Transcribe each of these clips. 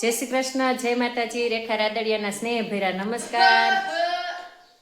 જય શ્રી કૃષ્ણ, જય માતાજી, રેખા રાદડિયાના સ્નેહભેરા નમસ્કાર.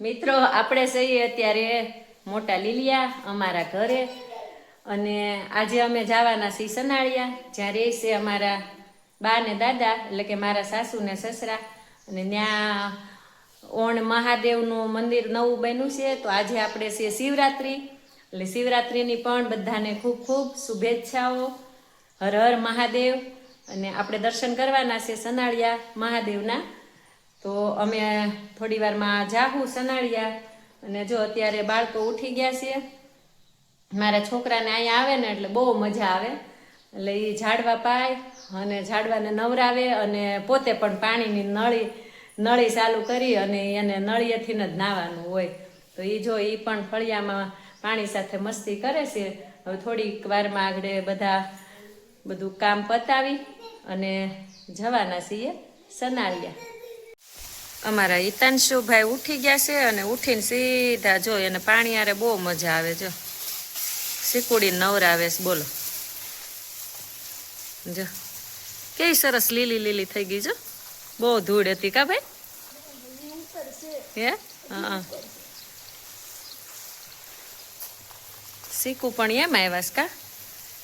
મિત્રો, આપણે જઈએ અત્યારે મોટા લીલિયા અમારા ઘરે અને આજે અમે જવાના છીએ સનાળિયા, જ્યાં રહે છે અમારા બા ને દાદા, એટલે કે મારા સાસુ ને સસરા. અને ત્યાં ઓણ મહાદેવનું મંદિર નવું બન્યું છે, તો આજે આપણે છીએ શિવરાત્રિ. એટલે શિવરાત્રિની પણ બધાને ખૂબ ખૂબ શુભેચ્છાઓ. હર હર મહાદેવ. અને આપણે દર્શન કરવાના છે સનાળિયા મહાદેવના. તો અમે થોડી વારમાં જાહું સનાળિયા અને જો અત્યારે બાળકો ઉઠી ગયા છે, મારા છોકરાને અહીંયા આવે ને એટલે બહુ મજા આવે. એટલે એ ઝાડવા પાય અને ઝાડવાને નવરાવે અને પોતે પણ પાણીની નળી નળી ચાલુ કરી અને એને નળિયેથી જ નાવાનું હોય. તો એ જો એ પણ ફળિયામાં પાણી સાથે મસ્તી કરે છે. હવે થોડીક વારમાં આગળ બધા બધું કામ પતાવી અને જવાના છીએ સનાળિયા અમારા હિતાંશુભાઈ ઉઠી ગયા છે અને ઉઠીને સીધા જો એને પાણી આરે બહુ મજા આવે જો. શીકુડી નવરાવે બોલો. જો. કેવી સરસ લીલી લીલી થઈ ગઈ જો. બહુ ધૂળ હતી કા ભાઈ? હે? હા શીકુ પણ એમ આવ્યા કા?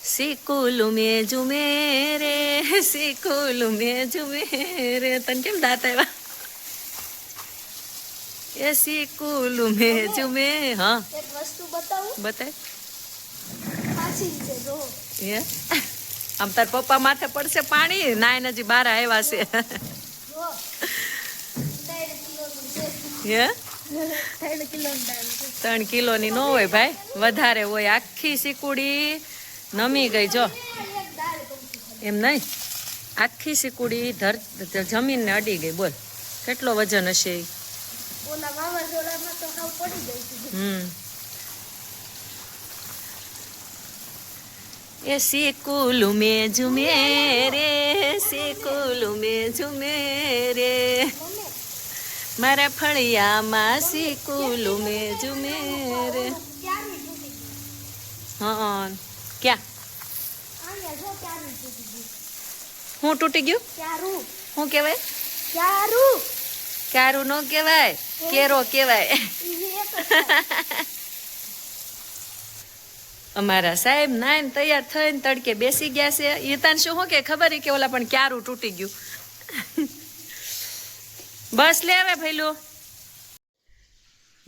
શીકુલુ મે જુમે રે શીકુલુ મે જુમે રે તને કેમ દાંત આવ્યા એ શીકુલુ મે જુમે હા એક વસ્તુ બતાવું બતાય પાછી છે જો હે આમ તાર પપ્પા માથે પડશે પાણી નાય નજી બાર આવ્યા છે જો ત્રણ કિલો ની હે ન હોય ભાઈ વધારે હોય આખી સિકુડી નમી ગઈ જો. એમ નહીં? આખી સિકુડી ધર જમીનને અડી ગઈ બોલ. કેટલો વજન હશે હતી હમ. એ સિકુલ મે ઝુમે રે સિકુલ મે ઝુમે રે મારા ફળિયામાં સિકુલ મે ઝુમે રે હા. ક્યાં? હું તૂટી ગયું? શું કહેવાય? ક્યારું? ક્યારું ન કહેવાય કેરો છે. અમારા સાહેબ નાઈન તૈયાર થઈને તડકે બેસી ગયા છે. એ તને શું કે ખબર કે ઓલા પણ ક્યારું તૂટી ગયું? બસ લે હવે ભઈલું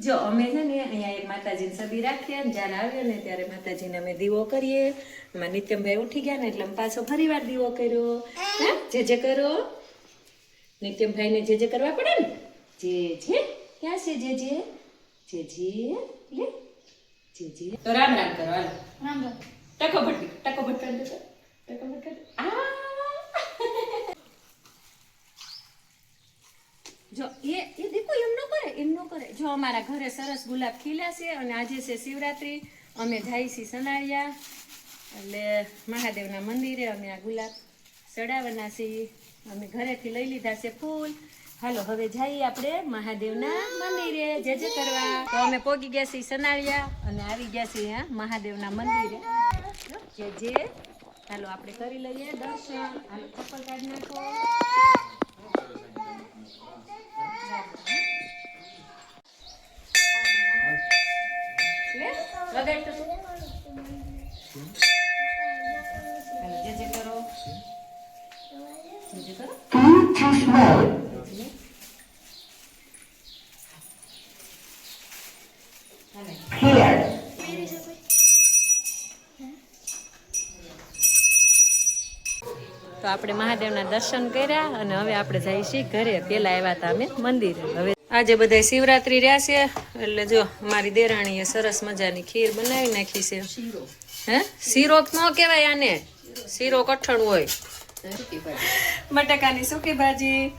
જો અમે છે ને અહીંયા એક માતાજીને સદી રાખીએ ને જ્યારે આવીએ ને ત્યારે માતાજીને અમે દીવો કરીએ. એમાં નિત્યમભાઈ ઉઠી ગયા ને એટલે અમે પાછો ફરી વાર દીવો કર્યો. હે? જે જે કરો નિત્યમભાઈને જે જે કરવા પડે ને જે જે ક્યાં છે જે જે? જે જે લે જે જે. તો રામ રામ કરો હાલો. રામ રામ. ટકો ભટકી ટકો ભટકાડ દે ટકો ભટકાડ આ! જો એ એ દેખો એમ ન એમ કરે. જો અમારા ઘરે સરસ ગુલાબ ખીલ્યા છે અને આજે છે શિવરાત્રિ, અમે જાય છીએ સનાળિયા એટલે મહાદેવના મંદિરે અમે આ ગુલાબ ચડાવવાના છીએ. અમે ઘરેથી લઈ લીધા છે ફૂલ. હાલો, હવે જઈએ આપણે મહાદેવના મંદિરે. જે જે કરવા. તો અમે પોગી ગયા છીએ સનાળિયા અને આવી ગયા છીએ, હા, મહાદેવના મંદિરે. જે જે હાલો, આપણે કરી લઈએ દર્શન. હાલો, ચપ્પલ કાઢી નાખો. તો આપણે મહાદેવના દર્શન કર્યા અને હવે આપણે જઈએ છીએ ઘરે. પેલા આવ્યા હતા અમે મંદિરે. હવે આજે બધા શિવરાત્રી રહ્યા છે. એટલે જો મારી દેરાણીએ સરસ મજાની ખીર બનાવી નાખી છે. હે? શીરો ન કહેવાય આને. શીરો કઠણ હોય. બટાકાની સૂકી ભાજી.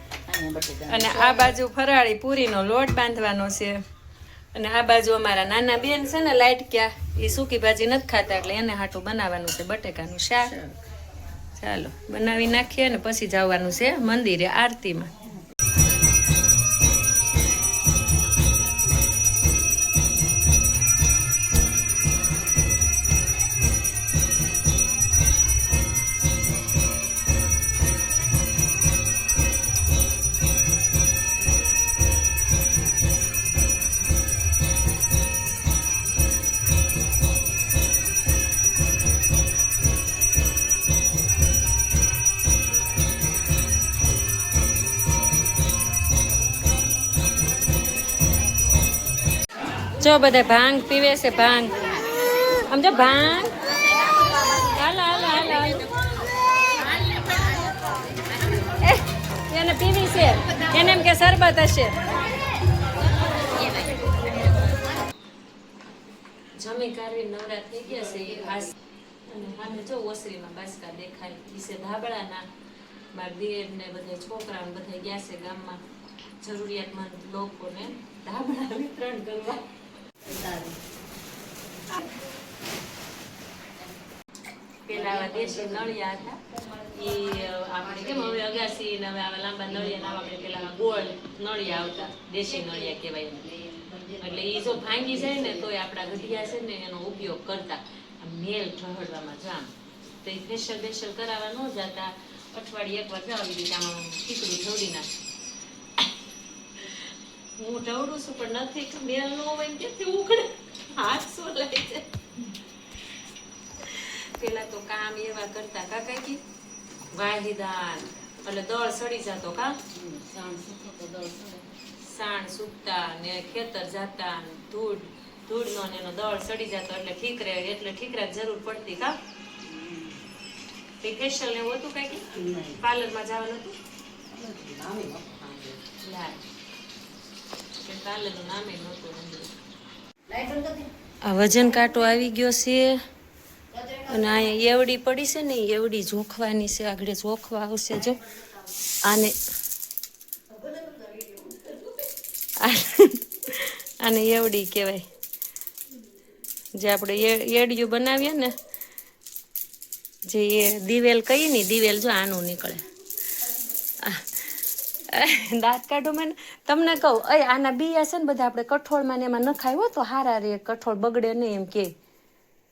અને આ બાજુ ફરાળી પૂરીનો લોટ બાંધવાનો છે. અને આ બાજુ અમારા નાના બેન છે ને લાઈટ ક્યાં? એ સૂકી ભાજી નથી ખાતા એટલે એને હાટું બનાવવાનું છે બટેકાનું શાક. ચાલો બનાવી નાખીએ ને પછી જવાનું છે મંદિરે આરતીમાં. જો બધા ભાંગ પીવે છે, ભાંગ. આમ જો ભાંગ. હાલો હાલો હાલો એને પીવી છે. એને એમ કે શરબત હશે. જમી કાઢવી નવરા થઈ ગયા છે અને સામે જો ઓસરીમાં બાસકા દેખાય. ઈસે ધાબળાના. મારા દિયર ને બધા છોકરા બધા ગયા છે ગામમાં. જરૂરિયાતમંદ લોકોને ધાબળા વિતરણ કરવા. પેલા દેશી નળિયા હતા. હવે આવા લાંબા નળિયા ના આપણે પેલા ગોળ નળિયા આવતા, દેશી નળિયા કહેવાય એટલે એ જો ભાંગી જાય ને તોય આપણા ગઢિયા છે ને એનો ઉપયોગ કરતા. મેલ ઠહડવામાં જામ. તો એ ફેશિયલ બેશિયલ કરાવવા ન જતા. અઠવાડિયે એકવાર જાવ આવી રીતે આમાં ખીચડું ઢવડી નાખ હું ઢવડું છું પણ નથી. મેલ ન હોય ને ક્યાંથી ઉકળે હાથ સોલાય છે પેલા તો કામ એવા કરતા કાકા? કી વાહિદાન એટલે દળ સડી જતો કા? સાણ સૂકતા ને ખેતર જાતા ને ધૂળ ધૂળનો ને એનો દળ સડી જતો એટલે ઠીકરે એટલે ઠીકરા જરૂર પડતી કા? તે ફેશિયલ ને એવું હતું કાંઈ? પાર્લરમાં જવાનું હતું? લાય કે પાર્લરનું નામે નહોતું અંદર આ વજન કાંટો આવી ગયો છે અને અહીંયા એવડી પડી છે ને એવડી જોખવાની છે આગળ જોખવા આવશે જો. આને આને એવડી કહેવાય. જે આપણે એડિયું બનાવીએ ને જે દિવેલ કહીએ ને દિવેલ જો આનું નીકળે. આ, દાંત કાઢો મને. તમને કહું એ આના બિયા છે ને બધા આપણે કઠોળમાં ને એમાં નખાય તો હારા રે, કઠોળ બગડે નહીં એમ કે.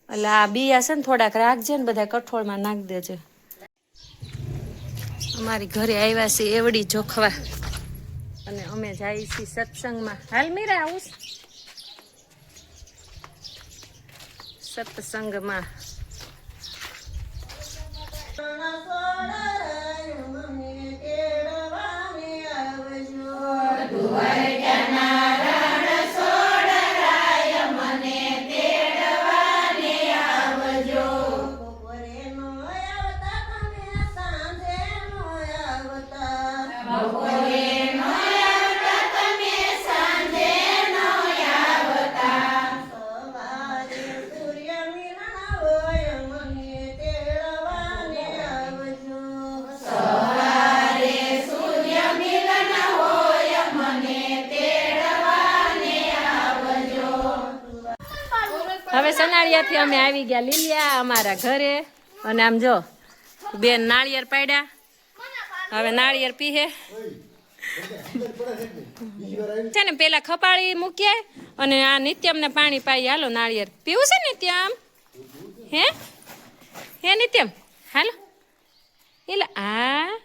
એટલે આ બિયા છે ને થોડાક રાખજે ને બધા કઠોળમાં નાખ દેજે. અમારી ઘરે આવ્યા છે એવડી જોખવા. અને અમે જઈએ છીએ સત્સંગમાં. હાલ મીરા આવું સત્સંગમાં. હવે અમે આવી ગયા લીલિયા અમારા ઘરે. અને આમ જો, બેન નાળિયેર પાડ્યા. હવે નાળિયેર પીહે. છે ને, પેલા ખપાળી મૂકીએ અને આ નિત્યમને પાણી પાઈ, હાલો નાળિયેર. પીવું છે નિત્યમ? હે? હે નિત્યમ? હાલો. એટલે આ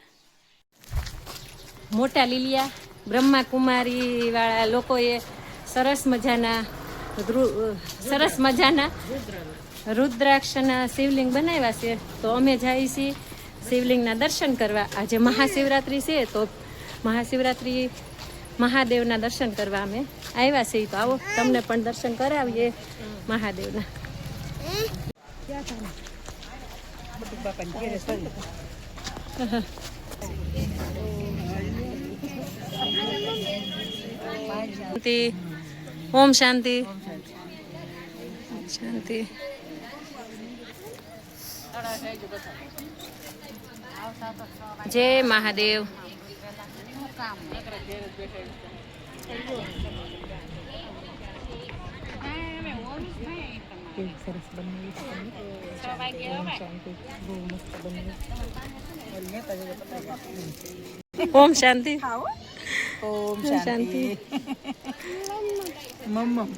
મોટા લીલિયા બ્રહ્માકુમારી વાળા લોકોએ સરસ મજાના સરસ મજાના. રુદ્રાક્ષના શિવલિંગ બનાવ્યા છે. તો અમે જઈએ છીએ શિવલિંગના દર્શન કરવા. આજે મહાશિવરાત્રિ છે તો મહાશિવરાત્રિ મહાદેવના દર્શન કરવા અમે આવ્યા છીએ. તો આવો તમને પણ દર્શન કરાવીએ મહાદેવના. શાંતિ ઓમ શાંતિ શાંતિ જય મહાદેવ ઓમ શાંતિ ઓમ શાંતિ મમ્મ.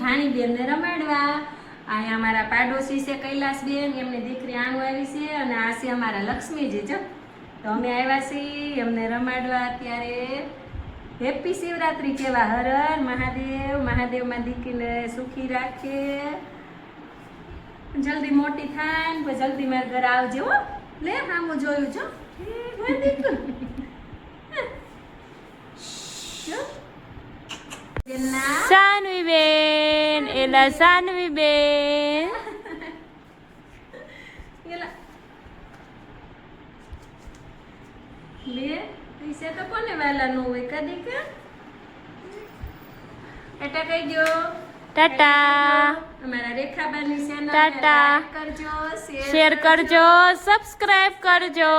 ભાણીબેનને રમાડવા. અહીંયા અમારા પાડોશી છે કૈલાસબેન, એમની દીકરી આણું આવી છે અને આ અમારા લક્ષ્મીજી, જો. તો અમે આવ્યા છીએ એમને રમાડવા અત્યારે હેપી શિવરાત્રી કેવા હર મહાદેવ મહાદેવમાં દીકરીને સુખી રાખે. જલ્દી મોટી થાય ને જલ્દી મારા ઘરે આવજો, હો. લે હા હું જોયું છો સાનવી બેન એલા સાનવી બેન લે, પૈસા તો કોને વાલા હોય, કદી કે? એટા કહી દો ટાટા. અમારા રેખાબાની ચેનલ ટાટા. કરજો શેર કરજો. સબસ્ક્રાઇબ કરજો.